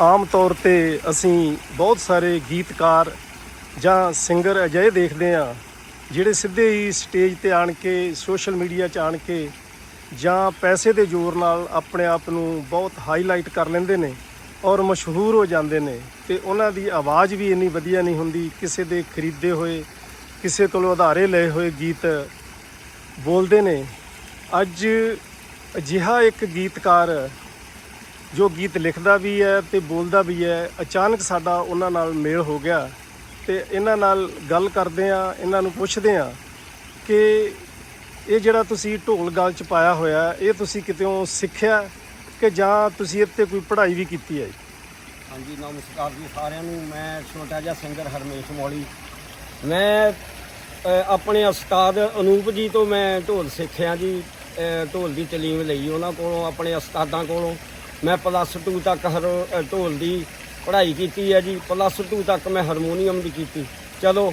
ਆਮ ਤੌਰ ਤੇ ਅਸੀਂ ਬਹੁਤ ਸਾਰੇ ਗੀਤਕਾਰ ਜਾਂ ਸਿੰਗਰ ਅਜਿਹੇ ਦੇਖਦੇ ਆ ਜਿਹੜੇ ਸਿੱਧੇ ਹੀ ਸਟੇਜ ਤੇ ਆਣ ਕੇ, ਸੋਸ਼ਲ ਮੀਡੀਆ 'ਚ ਆਣ ਕੇ ਜਾਂ ਪੈਸੇ ਦੇ ਜ਼ੋਰ ਨਾਲ ਆਪਣੇ ਆਪ ਨੂੰ ਬਹੁਤ ਹਾਈਲਾਈਟ ਕਰ ਲੈਂਦੇ ਨੇ ਔਰ ਮਸ਼ਹੂਰ ਹੋ ਜਾਂਦੇ ਨੇ ਤੇ ਉਹਨਾਂ ਦੀ ਆਵਾਜ਼ ਵੀ ਇੰਨੀ ਵਧੀਆ ਨਹੀਂ ਹੁੰਦੀ, ਕਿਸੇ ਦੇ ਖਰੀਦੇ ਹੋਏ, ਕਿਸੇ ਕੋਲੋਂ ਉਧਾਰੇ ਲਏ ਹੋਏ ਗੀਤ ਬੋਲਦੇ ਨੇ। ਅੱਜ ਅਜਿਹਾ ਇੱਕ ਗੀਤਕਾਰ ਜੋ ਗੀਤ ਲਿਖਦਾ ਵੀ ਹੈ ਤੇ ਬੋਲਦਾ ਵੀ ਹੈ, ਅਚਾਨਕ ਸਾਡਾ ਉਹਨਾਂ ਨਾਲ ਮੇਲ ਹੋ ਗਿਆ ਤੇ ਇਹਨਾਂ ਨਾਲ ਗੱਲ ਕਰਦੇ ਆ ਇਹਨਾਂ ਨੂੰ ਪੁੱਛਦੇ ਆ ਕਿ ਇਹ ਜਿਹੜਾ ਤੁਸੀਂ ਢੋਲ ਗਲ ਚ ਪਾਇਆ ਹੋਇਆ, ਇਹ ਤੁਸੀਂ ਕਿਤੇੋਂ ਸਿੱਖਿਆ ਕਿ ਜਾਂ ਤੁਸੀਂ ਇੱਥੇ ਕੋਈ ਪੜ੍ਹਾਈ ਵੀ ਕੀਤੀ ਹੈ? ਜੀ? ਹਾਂਜੀ, ਨਮਸਕਾਰ ਜੀ ਸਾਰਿਆਂ ਨੂੰ। ਮੈਂ ਛੋਟਾ ਜਿਹਾ ਸਿੰਗਰ ਹਰਮੇਸ਼ ਮੌਲੀ। ਮੈਂ ਆਪਣੇ ਉਸਤਾਦ ਅਨੂਪ ਜੀ ਤੋਂ ਮੈਂ ਢੋਲ ਸਿੱਖਿਆ ਜੀ। ਢੋਲ ਦੀ ਤਾਲੀਮ ਲਈ ਉਹਨਾਂ ਕੋਲੋਂ, ਆਪਣੇ ਉਸਤਾਦਾਂ ਕੋਲੋਂ। ਮੈਂ ਪਲੱਸ 2 ਤੱਕ ਹਰ ਢੋਲ ਦੀ ਪੜ੍ਹਾਈ ਕੀਤੀ ਹੈ ਜੀ। ਪਲੱਸ 2 ਤੱਕ ਮੈਂ ਹਾਰਮੋਨੀਅਮ ਦੀ ਕੀਤੀ। ਚਲੋ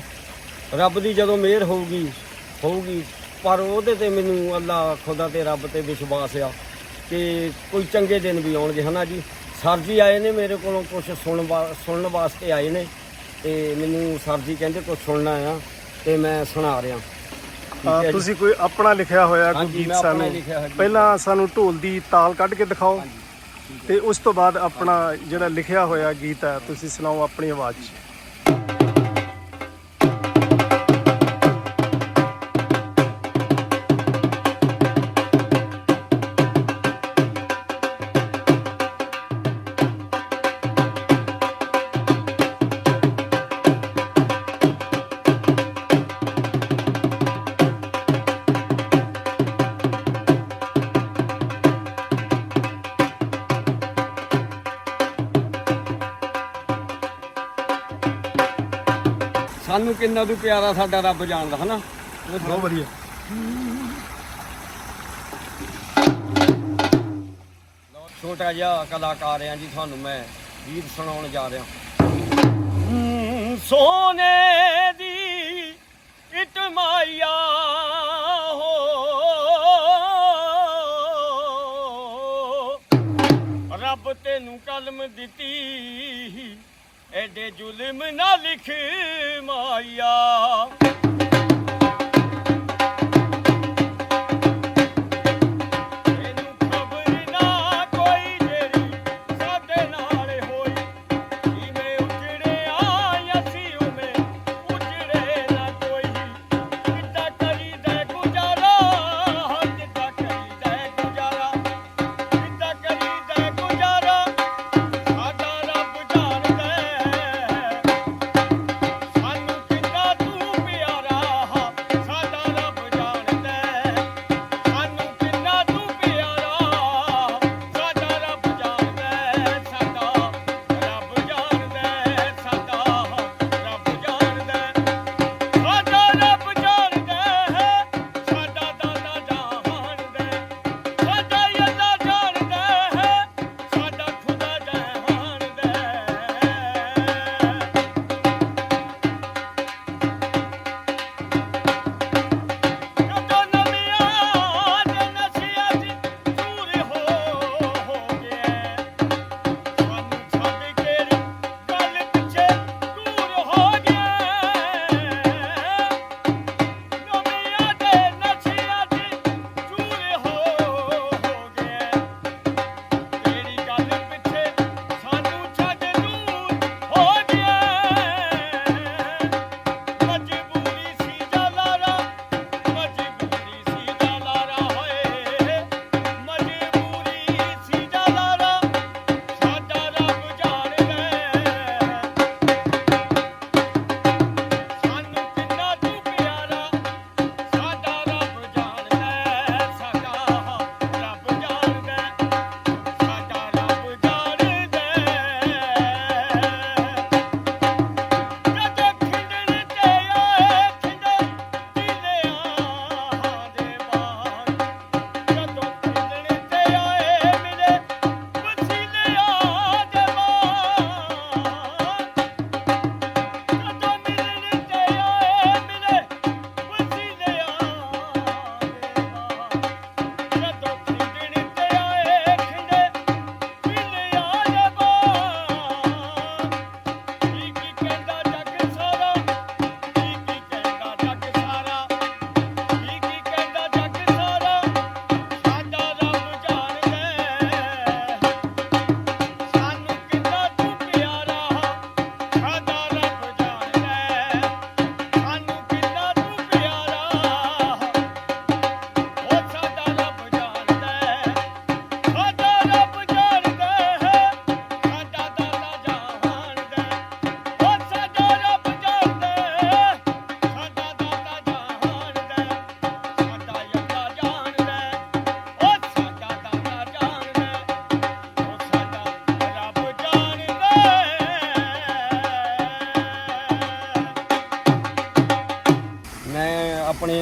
ਰੱਬ ਦੀ ਜਦੋਂ ਮਿਹਰ ਹੋਊਗੀ ਹੋਊਗੀ। ਪਰ ਉਹਦੇ ਤੇ ਮੈਨੂੰ ਅੱਲਾ ਖੁਦਾ ਤੇ ਰੱਬ ਤੇ ਵਿਸ਼ਵਾਸ ਆ ਕਿ ਕੋਈ ਚੰਗੇ ਦਿਨ ਵੀ ਆਉਣਗੇ ਹਨਾ ਜੀ? ਸਰ ਜੀ ਆਏ ਨੇ ਮੇਰੇ ਕੋਲੋਂ ਕੁਝ ਸੁਣਨ ਸੁਣਨ ਵਾਸਤੇ ਆਏ ਨੇ। ਤੇ ਮੈਨੂੰ ਸਰ ਜੀ ਕਹਿੰਦੇ ਕੁਝ ਸੁਣਨਾ ਆ ਤੇ ਮੈਂ ਸੁਣਾ ਰਿਹਾ। ਤੁਸੀਂ ਕੋਈ ਆਪਣਾ ਲਿਖਿਆ ਹੋਇਆ ਕੋਈ ਗੀਤ ਸਾਨੂੰ। ਪਹਿਲਾਂ ਸਾਨੂੰ ਢੋਲ ਦੀ ਤਾਲ ਕੱਢ ਕੇ ਦਿਖਾਓ। ਤੇ ਉਸ ਤੋਂ ਬਾਅਦ ਆਪਣਾ ਜਿਹੜਾ ਲਿਖਿਆ ਹੋਇਆ ਗੀਤ ਹੈ, ਤੁਸੀਂ ਸੁਣਾਓ ਆਪਣੀ ਆਵਾਜ਼। 'ਚ ਕਿੰਨਾ ਤੂੰ ਪਿਆਰਾ ਸਾਡਾ ਰੱਬ ਜਾਣਦਾ ਹਨਾ? ਬਹੁਤ ਵਧੀਆ। ਛੋਟਾ ਜਿਹਾ ਕਲਾਕਾਰ ਆ ਜੀ ਤੁਹਾਨੂੰ ਮੈਂ ਗੀਤ ਸੁਣਾਉਣ ਜਾ ਰਿਹਾ। ਸੋਨੇ ਦੀ ਇਟ ਮਾਇਆ ਹੋ। ਰੱਬ ਤੈਨੂੰ ਕਲਮ ਦਿੱਤੀ ਐਡੇ ਜ਼ੁਲਮ ਨਾ ਲਿਖ ਮਾਇਆ।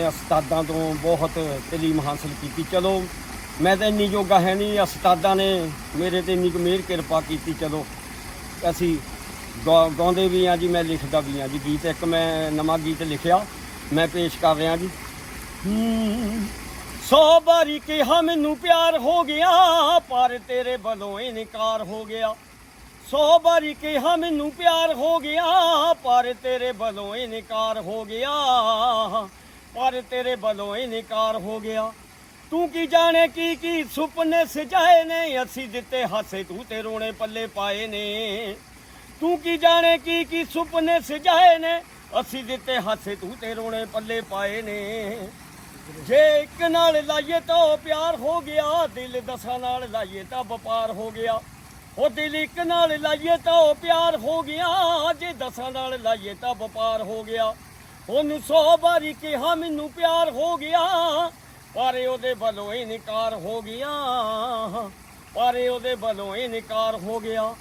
ਉਸਤਾਦਾਂ ਤੋਂ ਬਹੁਤ ਤਲੀਮ ਹਾਸਲ ਕੀਤੀ। ਚਲੋ ਮੈਂ ਤਾਂ ਇੰਨੀ ਯੋਗਾ ਹੈ ਨਹੀਂ ਉਸਤਾਦਾਂ ਨੇ ਮੇਰੇ ਤੇ ਇੰਨੀ ਕੁ ਮਿਹਰ ਕਿਰਪਾ ਕੀਤੀ। ਚਲੋ ਅਸੀਂ ਗਾਉਂਦੇ ਵੀ ਆ ਜੀ ਮੈਂ ਲਿਖਦਾ ਵੀ ਆ ਜੀ। ਗੀਤ ਇੱਕ ਮੈਂ ਨਵਾਂ ਗੀਤ ਲਿਖਿਆ ਮੈਂ ਪੇਸ਼ ਕਰ ਰਿਹਾ ਜੀ। ਹੂੰ, ਸੌ ਵਾਰੀ ਕਿਹਾ ਮੈਨੂੰ ਪਿਆਰ ਹੋ ਗਿਆ ਪਰ ਤੇਰੇ ਵੱਲੋਂ ਇਨਕਾਰ ਹੋ ਗਿਆ। ਸੌ ਬਾਰੀ ਕਿਹਾ ਮੈਨੂੰ ਪਿਆਰ ਹੋ ਗਿਆ ਪਰ ਤੇਰੇ ਵੱਲੋਂ ਇਨਕਾਰ ਹੋ ਗਿਆ। ਪਰ ਤੇਰੇ ਵੱਲੋਂ ਇਨਕਾਰ ਹੋ ਗਿਆ। ਤੂੰ ਕੀ ਜਾਣੇ ਕੀ ਕੀ ਸੁਪਨੇ ਸਜਾਏ ਨੇ? ਅਸੀਂ ਦਿੱਤੇ ਹਾਸੇ, ਤੂੰ ਤੇ ਰੋਣੇ ਪੱਲੇ ਪਾਏ ਨੇ। ਤੂੰ ਕੀ ਜਾਣੇ ਕੀ ਕੀ ਸੁਪਨੇ ਸਜਾਏ ਨੇ? ਅਸੀਂ ਦਿੱਤੇ ਹਾਸੇ, ਤੂੰ ਤੇ ਰੋਣੇ ਪੱਲੇ ਪਾਏ ਨੇ। ਜੇ ਇੱਕ ਨਾਲ ਲਾਈਏ ਤਾਂ ਉਹ ਪਿਆਰ ਹੋ ਗਿਆ, ਦਿਲ ਦਸਾਂ ਨਾਲ ਲਾਈਏ ਤਾਂ ਵਪਾਰ ਹੋ ਗਿਆ। ਉਹ ਦਿਲ ਇੱਕ ਨਾਲ ਲਾਈਏ ਤਾਂ ਉਹ ਪਿਆਰ ਹੋ ਗਿਆ, ਜੇ ਦਸਾਂ ਨਾਲ ਲਾਈਏ ਤਾਂ ਵਪਾਰ ਹੋ ਗਿਆ। ਉਹਨੂੰ ਸੌ ਵਾਰੀ ਕਿਹਾ ਮੈਨੂੰ ਪਿਆਰ ਹੋ ਗਿਆ, ਪਰ ਉਹਦੇ ਵੱਲੋਂ ਇਨਕਾਰ ਹੋ ਗਿਆ। ਪਰ ਉਹਦੇ ਵੱਲੋਂ ਇਨਕਾਰ ਹੋ ਗਿਆ।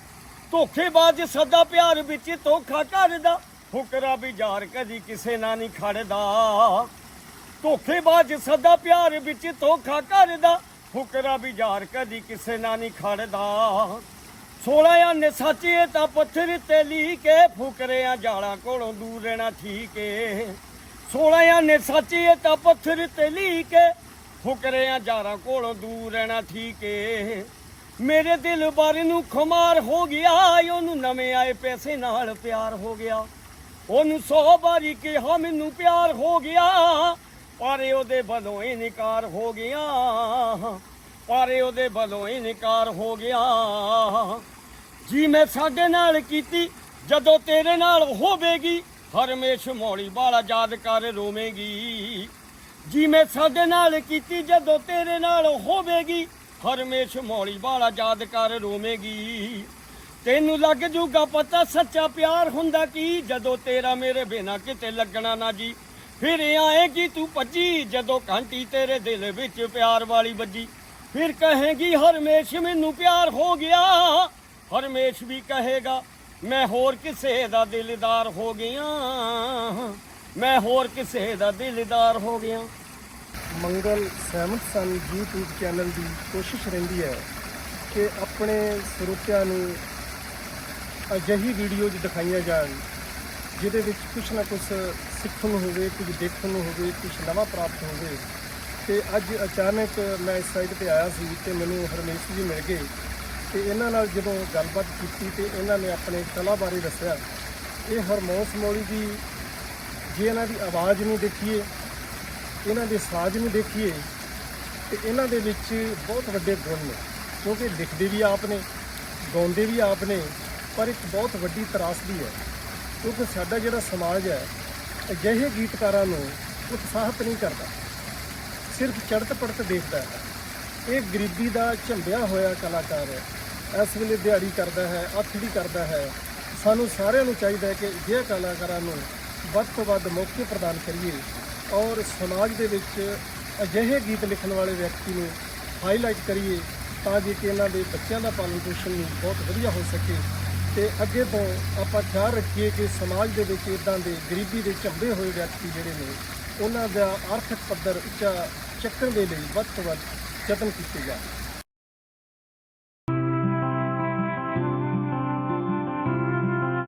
ਧੋਖੇਬਾਜ਼ ਸਦਾ ਪਿਆਰ ਵਿੱਚ ਧੋਖਾ ਕਰਦਾ ਫੁਕਰਾ ਵੀ ਯਾਰ ਕਦੀ ਕਿਸੇ ਨਾਲ ਨਹੀਂ ਖੜਦਾ। ਧੋਖੇਬਾਜ਼ ਸਦਾ ਪਿਆਰ ਵਿੱਚ ਧੋਖਾ ਕਰਦਾ ਫੁਕਰਾ ਵੀ ਯਾਰ ਕਦੀ ਕਿਸੇ ਨਾਲ ਨਹੀਂ ਖੜਦਾ। ਸੋਹਣਿਆਂ ਨੇ ਸਾਚੀਏ ਤਾਂ ਪੱਥਰ ਤੇ ਲੀ ਕੇ ਫੁਕਰਿਆਂ ਜਾਲਾਂ ਕੋਲੋਂ ਦੂਰ ਰਹਿਣਾ ਠੀਕ ਏ। ਸੋਹਣਿਆਂ ਨੇ ਸਾਚੀਏ ਤਾਂ ਪੱਥਰ ਤੇ ਲੀ ਕੇ ਫੁਕਰਿਆਂ ਜਾਲਾਂ ਕੋਲੋਂ ਦੂਰ ਰਹਿਣਾ ਠੀਕ ਏ। ਮੇਰੇ ਦਿਲ ਬਾਰੇ ਨੂੰ ਖੁਮਾਰ ਹੋ ਗਿਆ, ਉਹਨੂੰ ਨਵੇਂ ਆਏ ਪੈਸੇ ਨਾਲ ਪਿਆਰ ਹੋ ਗਿਆ। ਉਹਨੂੰ ਸੌ ਵਾਰੀ ਕਿਹਾ, ਮੈਨੂੰ ਪਿਆਰ ਹੋ ਗਿਆ, ਪਰ ਉਹਦੇ ਵੱਲੋਂ ਇਨਕਾਰ ਹੋ ਗਿਆ। ਪਰ ਉਹਦੇ ਵੱਲੋਂ ਇਨਕਾਰ ਹੋ ਗਿਆ। ਜੀ ਮੈਂ ਸਾਡੇ ਨਾਲ ਕੀਤੀ, ਜਦੋਂ ਤੇਰੇ ਨਾਲ ਹੋਵੇਗੀ, ਹਰਮੇਸ਼ ਮੌਲੀ ਵਾਲਾ ਯਾਦ ਕਰ ਰੋਵੇਂਗੀ। ਜੀ ਮੈਂ ਸਾਡੇ ਨਾਲ ਕੀਤੀ, ਜਦੋਂ ਤੇਰੇ ਨਾਲ ਹੋਵੇਗੀ, ਹਰਮੇਸ਼ ਮੌਲੀ ਵਾਲਾ ਯਾਦ ਕਰ ਰੋਵੇਂਗੀ। ਤੈਨੂੰ ਲੱਗ ਜੂਗਾ ਪਤਾ, ਸੱਚਾ ਪਿਆਰ ਹੁੰਦਾ ਕੀ? ਜਦੋਂ ਤੇਰਾ ਮੇਰੇ ਬਿਨਾ ਕਿਤੇ ਲੱਗਣਾ ਨਾ ਜੀ, ਫਿਰ ਆਏਗੀ ਤੂੰ ਭੱਜੀ, ਜਦੋਂ ਘੰਟੀ ਤੇਰੇ ਦਿਲ ਵਿੱਚ ਪਿਆਰ ਵਾਲੀ ਵੱਜੀ। ਫਿਰ ਕਹੇਗੀ, ਹਰਮੇਸ਼ ਮੈਨੂੰ ਪਿਆਰ ਹੋ ਗਿਆ। ਹਰਮੇਸ਼ ਵੀ ਕਹੇਗਾ, ਮੈਂ ਹੋਰ ਕਿਸੇ ਦਾ ਦਿਲਦਾਰ ਹੋ ਗਿਆ। ਮੈਂ ਹੋਰ ਕਿਸੇ ਦਾ ਦਿਲਦਾਰ ਹੋ ਗਿਆ। ਮੰਗਲ ਸਹਿਮਤ ਸਨ YouTube ਚੈਨਲ ਦੀ ਕੋਸ਼ਿਸ਼ ਰਹਿੰਦੀ ਹੈ ਕਿ ਆਪਣੇ ਸਰੋਤਿਆਂ ਨੂੰ ਅਜਿਹੀ ਵੀਡੀਓਜ਼ ਦਿਖਾਈਆਂ ਜਾਣ, ਜਿਹਦੇ ਵਿੱਚ ਕੁਝ ਨਾ ਕੁਝ ਸਿੱਖਣ ਨੂੰ ਹੋਵੇ, ਕੁਝ ਦੇਖਣ ਨੂੰ ਹੋਵੇ ਕੁਝ ਨਵਾਂ ਪ੍ਰਾਪਤ ਹੋਵੇ। ਤੇ ਅੱਜ ਅਚਾਨਕ ਮੈਂ ਇਸ ਸਾਈਟ ਤੇ ਆਇਆ ਸੀ ਤੇ ਮੈਨੂੰ ਹਰਮੇਸ਼ ਜੀ ਮਿਲ ਗਏ ਤੇ ਇਹਨਾਂ ਨਾਲ ਜਦੋਂ ਗੱਲਬਾਤ ਕੀਤੀ ਤੇ ਇਹਨਾਂ ਨੇ ਆਪਣੇ ਕਲਾ ਬਾਰੇ ਦੱਸਿਆ, ਇਹ ਹਰਮੋਸ ਮੌਲੀ ਦੀ ਜੇ ਇਹਨਾਂ ਦੀ ਆਵਾਜ਼ ਨੂੰ ਦੇਖੀਏ, ਇਹਨਾਂ ਦੇ ਸਾਜ਼ ਨੂੰ ਦੇਖੀਏ, ਤੇ ਇਹਨਾਂ ਦੇ ਵਿੱਚ ਬਹੁਤ ਵੱਡੇ ਗੁਣ ਨੇ, ਕਿਉਂਕਿ ਲਿਖਦੇ ਵੀ ਆਪ ਨੇ, ਗਾਉਂਦੇ ਵੀ ਆਪ ਨੇ, ਪਰ ਇੱਕ ਬਹੁਤ ਵੱਡੀ ਤਰਾਸਦੀ ਹੈ, ਕਿਉਂਕਿ ਸਾਡਾ ਜਿਹੜਾ ਸਮਾਜ ਹੈ, ਅਜਿਹੇ ਗੀਤਕਾਰਾਂ ਨੂੰ ਉਤਸ਼ਾਹਿਤ ਨਹੀਂ ਕਰਦਾ। ਸਿਰਫ ਚੜਤ ਪੜਤ ਦੇਖਦਾ ਹੈ। ਇਹ ਗਰੀਬੀ ਦਾ ਝੰਡਿਆ ਹੋਇਆ ਕਲਾਕਾਰ ਹੈ। ਇਸ ਵੇਲੇ ਦਿਹਾੜੀ ਕਰਦਾ ਹੈ ਅਥੜੀ ਕਰਦਾ ਹੈ। ਸਾਨੂੰ ਸਾਰਿਆਂ ਨੂੰ ਚਾਹੀਦਾ ਹੈ ਕਿ ਅਜਿਹੇ ਕਲਾਕਾਰਾਂ ਨੂੰ ਵੱਧ ਤੋਂ ਵੱਧ ਮੌਕੇ ਪ੍ਰਦਾਨ ਕਰੀਏ ਔਰ ਸਮਾਜ ਦੇ ਵਿੱਚ ਅਜਿਹੇ ਗੀਤ ਲਿਖਣ ਵਾਲੇ ਵਿਅਕਤੀ ਨੂੰ ਹਾਈਲਾਈਟ ਕਰੀਏ ਤਾਂ ਜੇ ਕਿ ਇਹਨਾਂ ਦੇ ਬੱਚਿਆਂ ਦਾ ਪਾਲਣ ਪੋਸ਼ਣ ਵੀ ਬਹੁਤ ਵਧੀਆ ਹੋ ਸਕੇ। ਤੇ ਅੱਗੇ ਤੋਂ ਆਪਾਂ ਖਿਆਲ ਰੱਖੀਏ ਕਿ ਸਮਾਜ ਦੇ ਵਿੱਚ ਇਦਾਂ ਦੇ ਗਰੀਬੀ ਦੇ ਝੰਬੇ ਹੋਏ ਵਿਅਕਤੀ ਜਿਹੜੇ ਨੇ, ਉਹਨਾਂ ਦਾ ਆਰਥਿਕ ਪੱਧਰ ਉੱਚਾ ਚੱਕਣ ਦੇ ਲਈ ਵੱਧ ਤੋਂ ਵੱਧ ਯਤਨ ਕੀਤੇ ਜਾਣ।